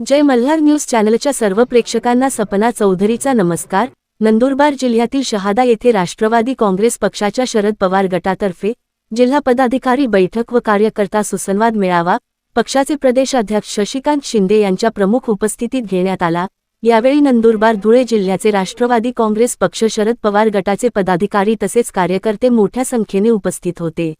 जय Malhar news चॅनलच्या सर्व प्रेक्षकांना सपना चौधरीचा नमस्कार. नंदुरबार जिल्ह्यातील शहादा येथे राष्ट्रवादी काँग्रेस पक्षाच्या शरद पवार गटातर्फे जिल्हा पदाधिकारी बैठक व कार्यकर्ता सुसंवाद मेळावा पक्षाचे प्रदेशाध्यक्ष शशिकांत शिंदे यांच्या प्रमुख उपस्थितीत घेण्यात आला. यावेळी नंदुरबार धुळे जिल्ह्याचे राष्ट्रवादी काँग्रेस पक्ष शरद पवार गटाचे पदाधिकारी तसेच कार्यकर्ते मोठ्या संख्येने उपस्थित होते.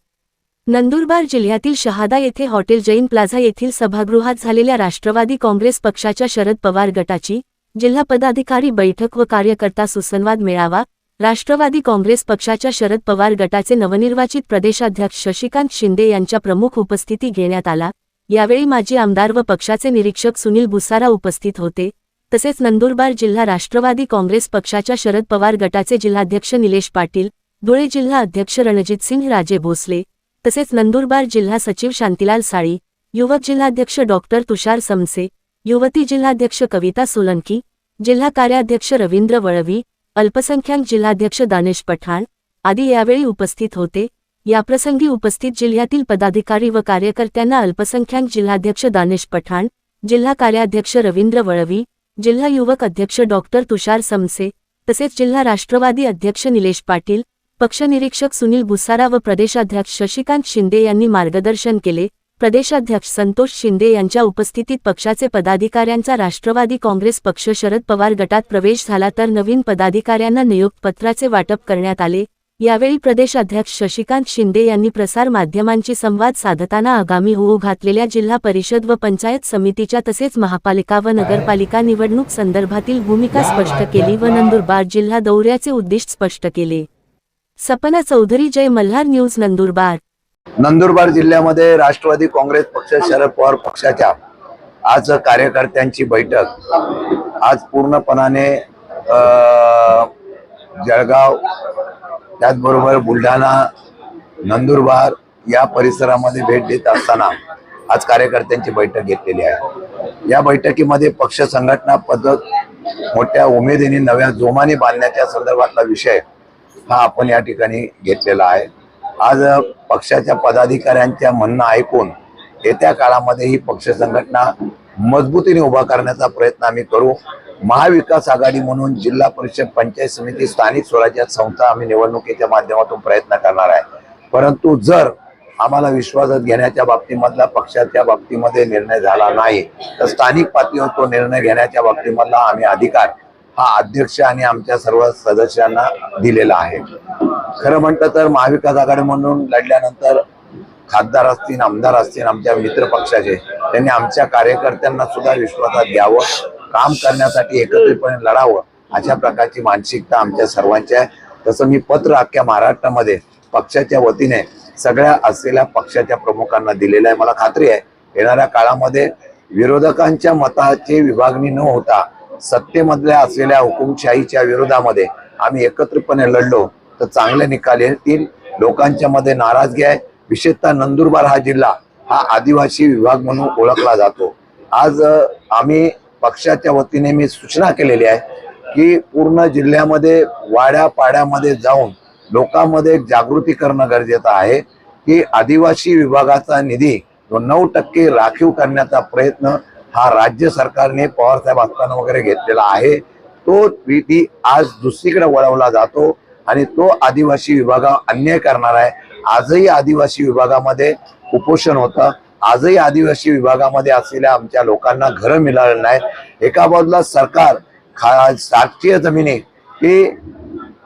नंदुरबार जिल्ह्यातील शहादा येथे हॉटेल जैन प्लाझा येथील सभागृहात झालेल्या राष्ट्रवादी काँग्रेस पक्षाच्या शरद पवार गटाची जिल्हा पदाधिकारी बैठक व कार्यकर्ता सुसंवाद मेळावा राष्ट्रवादी काँग्रेस पक्षाच्या शरद पवार गटाचे नवनिर्वाचित प्रदेशाध्यक्ष शशिकांत शिंदे यांच्या प्रमुख उपस्थिती घेण्यात आला. यावेळी माजी आमदार व पक्षाचे निरीक्षक सुनील भुसारा उपस्थित होते. तसेच नंदुरबार जिल्हा राष्ट्रवादी काँग्रेस पक्षाच्या शरद पवार गटाचे जिल्हाध्यक्ष निलेश पाटील धुळे जिल्हा अध्यक्ष रणजितसिंह राजे भोसले तसेच नंदुरबार जिल्हा सचिव शांतीलाल साळी युवक जिल्हाध्यक्ष डॉक्टर तुषार समसे युवती जिल्हाध्यक्ष कविता सोलंकी जिल्हा कार्याध्यक्ष रवींद्र वळवी अल्पसंख्याक जिल्हाध्यक्ष दानेश पठाण आदी यावेळी उपस्थित होते. याप्रसंगी उपस्थित जिल्ह्यातील पदाधिकारी व कार्यकर्त्यांना अल्पसंख्याक जिल्हाध्यक्ष दानेश पठाण जिल्हा कार्याध्यक्ष रवींद्र वळवी जिल्हा युवक अध्यक्ष डॉक्टर तुषार समसे तसेच जिल्हा राष्ट्रवादी अध्यक्ष निलेश पाटील पक्षनिरीक्षक सुनील भुसारा व प्रदेशाध्यक्ष शशिकांत शिंदे यांनी मार्गदर्शन केले. प्रदेशाध्यक्ष संतोष शिंदे यांच्या उपस्थितीत पक्षाचे पदाधिकाऱ्यांचा राष्ट्रवादी काँग्रेस पक्ष शरद पवार गटात प्रवेश झाला तर नवीन पदाधिकाऱ्यांना नियुक्तपत्राचे वाटप करण्यात आले. यावेळी प्रदेशाध्यक्ष शशिकांत शिंदे यांनी प्रसार माध्यमांची संवाद साधताना आगामी होऊ घातलेल्या जिल्हा परिषद व पंचायत समितीच्या तसेच महापालिका व नगरपालिका निवडणूक संदर्भातील भूमिका स्पष्ट केली व नंदुरबार जिल्हा दौऱ्याचे उद्दिष्ट स्पष्ट केले. सपना चौधरी जय मल्हार न्यूज नंदुरबार. नंदुरबार जिल्ह्यामध्ये राष्ट्रवादी काँग्रेस पक्ष शरद पवार पक्षाच्या आज कार्यकर्त्यांची बैठक. आज पूर्णपणाने जळगाव त्याचबरोबर बुलढाणा नंदुरबार या परिसरामध्ये भेट देत असताना आज कार्यकर्त्यांची बैठक घेतलेली आहे. या बैठकीमध्ये पक्ष संघटना पद्धत मोठ्या उमेदीने नव्या जोमाने बांधण्याच्या संदर्भातला विषय हा आपण या ठिकाणी घेतलेला आहे. आज पक्षाच्या पदाधिकाऱ्यांच्या म्हणणं ऐकून येत्या काळामध्ये ही पक्ष संघटना मजबूतीने उभा करण्याचा प्रयत्न आम्ही करू. महाविकास आघाडी म्हणून जिल्हा परिषद पंचायत समिती स्थानिक स्वराज्य संस्था आम्ही निवडणुकीच्या माध्यमातून प्रयत्न करणार आहे. परंतु जर आम्हाला विश्वासात घेण्याच्या बाबतीमधला पक्षाच्या बाबतीमध्ये निर्णय झाला नाही तर स्थानिक पातळीवर तो निर्णय घेण्याच्या बाबतीमधला आम्ही अधिकार हा अध्यक्ष आणि आमच्या सर्व सदस्यांना दिलेला आहे. खरं म्हटलं तर महाविकास आघाडी म्हणून लढल्यानंतर खासदार असतील आमदार असतील आमच्या मित्र पक्षाचे त्यांनी आमच्या कार्यकर्त्यांना सुद्धा विश्वासात घ्यावं काम करण्यासाठी एकत्रितपणे लढावं अशा प्रकारची मानसिकता आमच्या सर्वांची आहे. तसं मी पत्र अख्ख्या महाराष्ट्रामध्ये पक्षाच्या वतीने सगळ्या असलेल्या पक्षाच्या प्रमुखांना दिलेलं आहे. मला खात्री आहे येणाऱ्या काळामध्ये विरोधकांच्या मताची विभागणी न होता सत्तेमधल्या असलेल्या हुकुमशाहीच्या विरोधामध्ये आम्ही एकत्रितपणे लढलो. तर चांगले निकाल येतील. लोकांच्या मध्ये नाराजगी आहे. विशेषतः नंदुरबार हा जिल्हा हा आदिवासी विभाग म्हणून ओळखला जातो. आज आम्ही पक्षाच्या वतीने मी सूचना केलेली आहे की पूर्ण जिल्ह्यामध्ये वाड्या पाड्यामध्ये जाऊन लोकांमध्ये जागृती करणं गरजेचं आहे की आदिवासी विभागाचा निधी तो नऊ टक्के राखीव करण्याचा प्रयत्न हा राज्य सरकारने पवारसाहेब असताना वगैरे घेतलेला आहे. तो ती आज दुसरीकडे वळवला जातो आणि तो आदिवासी विभागावर अन्याय करणार आहे. आजही आदिवासी विभागामध्ये कुपोषण होतं. आजही आदिवासी विभागामध्ये असलेल्या आमच्या लोकांना घरं मिळालेली नाहीत. एका बाजूला सरकार खा राष्ट्रीय जमिनी ही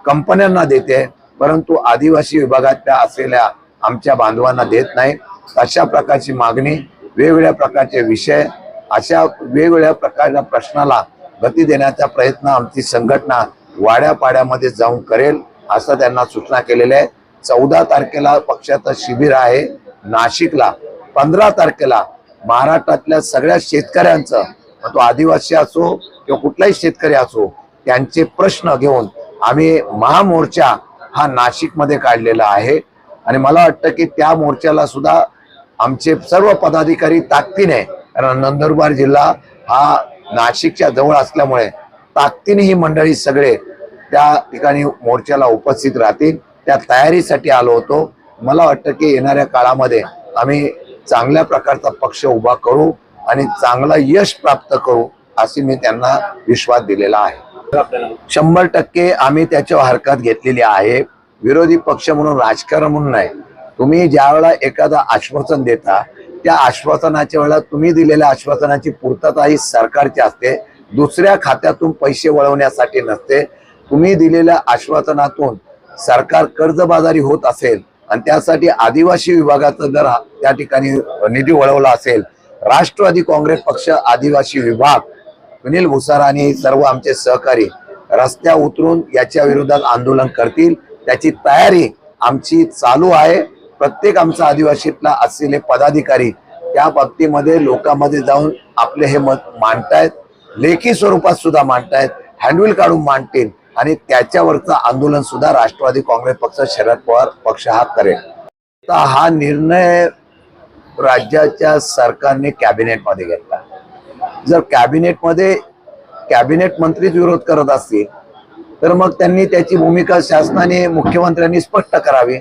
कंपन्यांना देते परंतु आदिवासी विभागातल्या असलेल्या आमच्या बांधवांना देत नाही. अशा प्रकारची मागणी वेगवेगळ्या प्रकारचे विषय अशा वेगवेगळ्या प्रकारच्या प्रश्नाला गती देण्याचा प्रयत्न आमची संघटना वाड्यापाड्यामध्ये जाऊन करेल असं त्यांना सूचना केलेल्या आहे चौदा तारखेला पक्षाचं शिबिर आहे नाशिकला. पंधरा तारखेला महाराष्ट्रातल्या सगळ्या शेतकऱ्यांचं तो आदिवासी असो किंवा कुठलाही शेतकरी असो त्यांचे प्रश्न घेऊन आम्ही महामोर्चा हा नाशिकमध्ये काढलेला आहे. आणि मला वाटतं की त्या मोर्चाला सुद्धा आमचे सर्व पदाधिकारी ताकदीने कारण नंदुरबार जिल्हा हा नाशिकच्या जवळ असल्यामुळे ताकदीने ही मंडळी सगळे त्या ठिकाणी मोर्चाला उपस्थित राहतील. त्या तयारीसाठी आलो होतो. मला वाटतं की येणाऱ्या काळामध्ये आम्ही चांगल्या प्रकारचा पक्ष उभा करू आणि चांगला यश प्राप्त करू असे मी त्यांना विश्वास दिलेला आहे. शंभर टक्के आम्ही त्याच्यावर हरकत घेतलेली आहे. विरोधी पक्ष म्हणून राजकारण म्हणून नाही. तुम्ही ज्या वेळेला एखादं आश्वासन देता त्या आश्वासनाच्या वेळेला तुम्ही दिलेल्या आश्वासनाची पूर्तता ही सरकारची असते. दुसऱ्या खात्यातून पैसे वळवण्यासाठी नसते. तुम्ही दिलेल्या आश्वासनातून सरकार कर्जबाजारी होत असेल आणि त्यासाठी आदिवासी विभागाचा जर त्या ठिकाणी निधी वळवला असेल राष्ट्रवादी काँग्रेस पक्ष आदिवासी विभाग सुनील भुसार आणि सर्व आमचे सहकारी रस्त्या उतरून याच्या विरोधात आंदोलन करतील. त्याची तयारी आमची चालू आहे. प्रत्येक आमचा आदिवासीतला असलेले पदाधिकारी त्या बाबतीमध्ये लोकांमध्ये जाऊन आपले हे मत मांडतायत. लेखी स्वरूपात सुद्धा मांडतायत. हँडविल काढून मांडतील. आणि त्याच्यावरचं आंदोलन सुद्धा राष्ट्रवादी काँग्रेस पक्ष शरद पवार पक्ष हा करेल. तर हा निर्णय राज्याच्या सरकारने कॅबिनेटमध्ये घेतला. जर कॅबिनेटमध्ये कॅबिनेट मंत्रीच विरोध करत असतील तर मग त्यांनी त्याची भूमिका शासनाने मुख्यमंत्र्यांनी स्पष्ट करावी.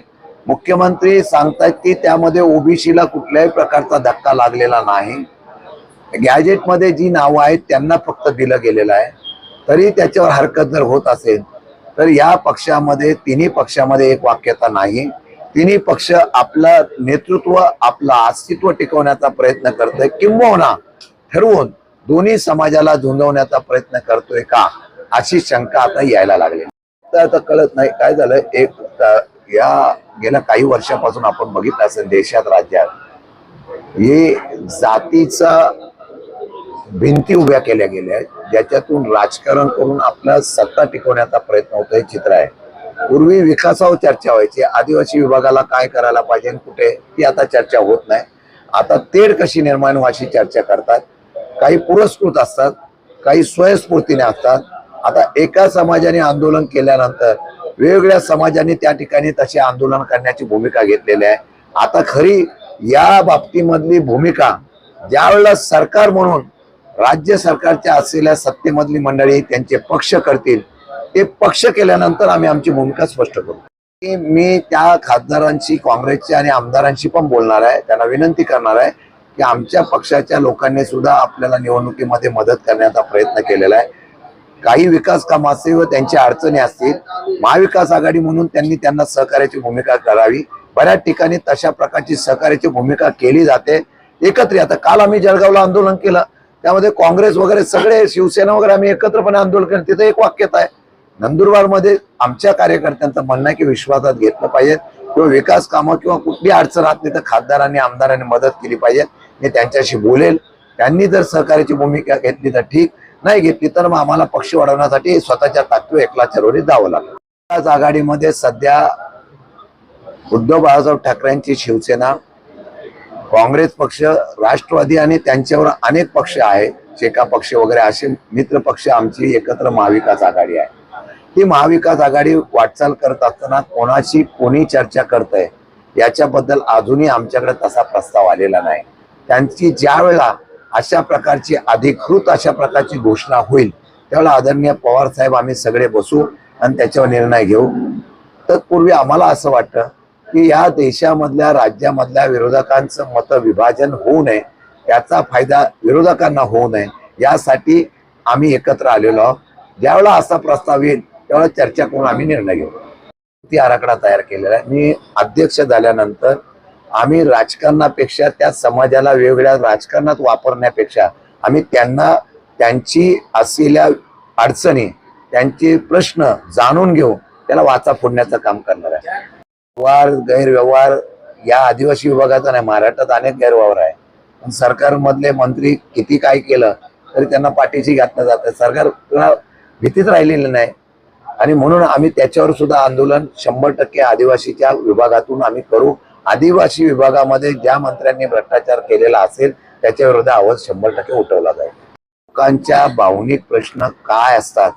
मुख्यमंत्री सांगतायत की त्यामध्ये ओबीसीला कुठल्याही प्रकारचा धक्का लागलेला नाही. गॅजेटमध्ये जी नावं आहेत त्यांना फक्त दिलं गेलेलं आहे. तरी त्याच्यावर हरकत जर होत असेल तर या पक्षामध्ये तिन्ही पक्षामध्ये एक वाक्यता नाही. तिन्ही पक्ष आपलं नेतृत्व आपलं अस्तित्व टिकवण्याचा प्रयत्न करतोय. किंबहुना ठरवून दोन्ही समाजाला झुंजवण्याचा प्रयत्न करतोय का अशी शंका आता यायला लागली. तर आता कळत नाही काय झालं एक या गेल्या काही वर्षापासून आपण बघितलं असेल देशात राज्यात हे जातीचा भिंती उभ्या केल्या गेल्या आहेत ज्याच्यातून राजकारण करून आपला सत्ता टिकवण्याचा प्रयत्न होतो हे चित्र आहे. पूर्वी विकासावर चर्चा व्हायची आदिवासी विभागाला काय करायला पाहिजे कुठे ती आता चर्चा होत नाही. आता तेढ कशी निर्माण व्हायची चर्चा करतात. काही पुरस्कृत असतात काही स्वयंस्फूर्तीने असतात. आता एका समाजाने आंदोलन केल्यानंतर वेगवेगळ्या समाजाने त्या ठिकाणी तसे आंदोलन करण्याची भूमिका घेतलेली आहे. आता खरी या बाबतीमधली भूमिका ज्यावेळेला सरकार म्हणून राज्य सरकारच्या असलेल्या सत्तेमधली मंडळी त्यांचे पक्ष करतील ते पक्ष केल्यानंतर आम्ही आमची भूमिका स्पष्ट करू. की मी त्या खासदारांशी काँग्रेसचे आणि आमदारांशी पण बोलणार आहे. त्यांना विनंती करणार आहे की आमच्या पक्षाच्या लोकांनी सुद्धा आपल्याला निवडणुकीमध्ये मदत करण्याचा प्रयत्न केलेला आहे. काही विकास काम असतील व त्यांच्या अडचणी असतील महाविकास आघाडी म्हणून त्यांनी त्यांना सहकार्याची भूमिका करावी. बऱ्याच ठिकाणी तशा प्रकारची सहकार्याची भूमिका केली जाते. एकत्र आता काल आम्ही जळगावला आंदोलन केलं. त्यामध्ये काँग्रेस वगैरे सगळे शिवसेना वगैरे आम्ही एकत्रपणे आंदोलन केलं. तिथं एक वाक्यता आहे. नंदुरबारमध्ये आमच्या कार्यकर्त्यांचं म्हणणं आहे की विश्वासात घेतलं पाहिजे. किंवा विकास कामं किंवा कुठली अडचण आत नाही तर खासदारांनी आमदारांनी मदत केली पाहिजे. मी त्यांच्याशी बोलेल. त्यांनी जर सहकार्याची भूमिका घेतली तर ठीक. नाही घेतली तर मग आम्हाला पक्ष वाढवण्यासाठी स्वतःच्या ताकदीवर एकला चरोरी जावं लागलं. त्याच आघाडीमध्ये सध्या उद्धव बाळासाहेब ठाकरेंची शिवसेना काँग्रेस पक्ष राष्ट्रवादी आणि त्यांच्यावर अनेक पक्ष आहे शेका पक्ष वगैरे असे मित्र पक्ष आमची एकत्र महाविकास आघाडी आहे. ती महाविकास आघाडी वाटचाल करत असताना कोणाशी कोणी चर्चा करतंय याच्याबद्दल अजूनही आमच्याकडे तसा प्रस्ताव आलेला नाही. त्यांची ज्या वेळा अशा प्रकारची अधिकृत अशा प्रकारची घोषणा होईल त्यावेळेला आदरणीय पवार साहेब आम्ही सगळे बसू आणि त्याच्यावर निर्णय घेऊ. तत्पूर्वी आम्हाला असं वाटतं की या देशामधल्या राज्यामधल्या विरोधकांचं मतविभाजन होऊ नये त्याचा फायदा विरोधकांना होऊ नये यासाठी आम्ही एकत्र आलेलो आहोत. ज्यावेळेला असा प्रस्ताव येईल त्यावेळेला चर्चा करून आम्ही निर्णय घेऊ. ती आराखडा तयार केलेला आहे. मी अध्यक्ष झाल्यानंतर आम्ही राजकारणापेक्षा त्या समाजाला वेगवेगळ्या राजकारणात वापरण्यापेक्षा आम्ही त्यांना त्यांची असलेल्या अडचणी त्यांचे प्रश्न जाणून घेऊ त्याला वाचा फोडण्याचं काम करणार आहे. व्यवहार गैरव्यवहार या आदिवासी विभागाचा नाही महाराष्ट्रात अनेक गैरव्यवहार आहे. पण सरकारमधले मंत्री किती काय केलं तरी त्यांना पाठीशी घातलं जातं सरकारला भीतीच राहिलेली नाही. आणि म्हणून आम्ही त्याच्यावर सुद्धा आंदोलन शंभर टक्के आदिवासीच्या विभागातून आम्ही करू. आदिवासी विभागामध्ये ज्या मंत्र्यांनी भ्रष्टाचार केलेला असेल त्याच्या विरोधात आवाज शंभर टक्के उठवला जाईल. लोकांच्या भावनिक प्रश्न काय असतात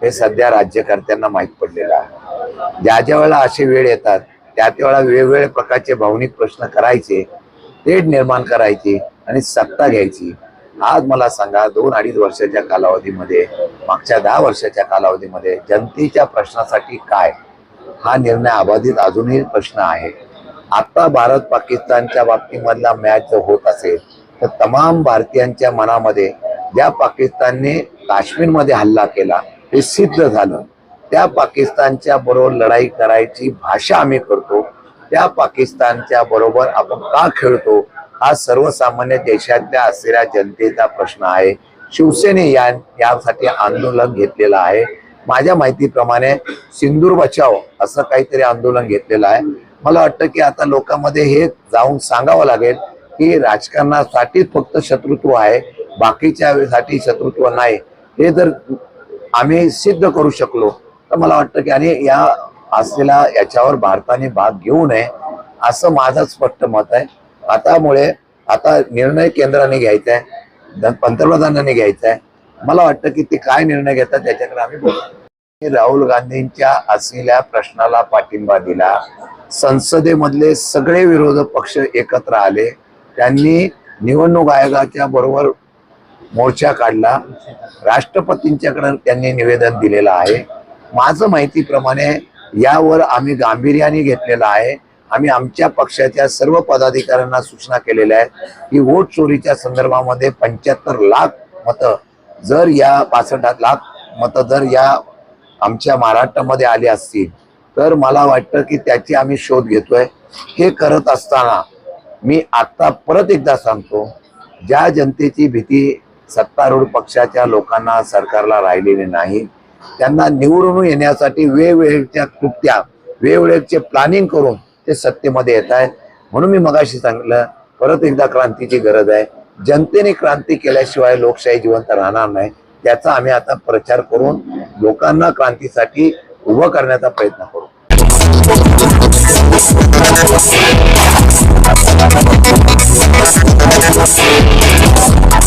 हे सध्या राज्यकर्त्यांना माहीत पडलेलं आहे. ज्या ज्या वेळेला असे वेळ येतात त्या त्यावेळेला वेगवेगळ्या प्रकारचे भावनिक प्रश्न करायचे तेढ निर्माण करायची आणि सत्ता घ्यायची. आज मला सांगा दोन अडीच वर्षाच्या कालावधीमध्ये मागच्या दहा वर्षाच्या कालावधीमध्ये जनतेच्या प्रश्नासाठी काय? हा निर्णय अबाधित अजूनही प्रश्न आहे. आता भारत पाकिस्तानच्या बाबतीमधला मॅच जर होत असेल तर तमाम भारतीयांच्या मनामध्ये ज्या पाकिस्तानने काश्मीरमध्ये हल्ला केला हे सिद्ध झालं. त्या पाकिस्तानच्या बरोबर लढाई करायची भाषा आम्ही करतो. त्या पाकिस्तानच्या बरोबर आपण का खेळतो हा सर्वसामान्य देशातल्या असलेल्या जनतेचा प्रश्न आहे. शिवसेने या यासाठी आंदोलन घेतलेलं आहे. माझ्या माहितीप्रमाणे सिंदूर बचाव असं काहीतरी आंदोलन घेतलेलं आहे. मला वाटतं की आता लोकांमध्ये हे जाऊन सांगावं लागेल की राजकारणासाठी फक्त शत्रुत्व आहे बाकीच्या साठी शत्रुत्व नाही. हे जर आम्ही सिद्ध करू शकलो तर मला वाटतं की आणि या असलेला याच्यावर भारताने भाग घेऊ नये असं माझं स्पष्ट मत आहे. आतामुळे आता निर्णय केंद्राने घ्यायचा आहे पंतप्रधानांनी घ्यायचा आहे. मला वाटतं की ते काय निर्णय घेतात त्याच्याकडे आम्ही बोलतो राहुल गांधींच्या असलेल्या प्रश्नाला पाठिंबा दिला. संसदेमधले सगळे विरोधक पक्ष एकत्र आले. त्यांनी निवडणूक आयोगाच्या बरोबर मोर्चा काढला. राष्ट्रपतींच्याकडे त्यांनी निवेदन दिलेलं आहे. माझं माहितीप्रमाणे यावर आम्ही गांभीर्याने घेतलेला आहे. आम्ही आमच्या पक्षाच्या सर्व पदाधिकाऱ्यांना सूचना केलेल्या आहेत की वोट चोरीच्या संदर्भामध्ये पंच्याहत्तर लाख मतं जर या पासष्ट लाख मतं जर या आमच्या महाराष्ट्रामध्ये आली असतील तर मला वाटतं की त्याची आम्ही शोध घेतोय. हे करत असताना मी आता परत एकदा सांगतो ज्या जनतेची भीती सत्तारूढ पक्षाच्या लोकांना सरकारला राहिलेली नाही त्यांना निवडून येण्यासाठी वेगवेगळ्या कृत्या वेगवेगळ्याचे प्लॅनिंग करून ते सत्तेमध्ये येत आहेत. म्हणून मी मगाशी सांगितलं परत एकदा क्रांतीची गरज आहे. जनतेने क्रांती केल्याशिवाय लोकशाही जिवंत राहणार नाही. त्याचा आम्ही आता प्रचार करून लोकांना क्रांतीसाठी उभं करण्याचा प्रयत्न करू.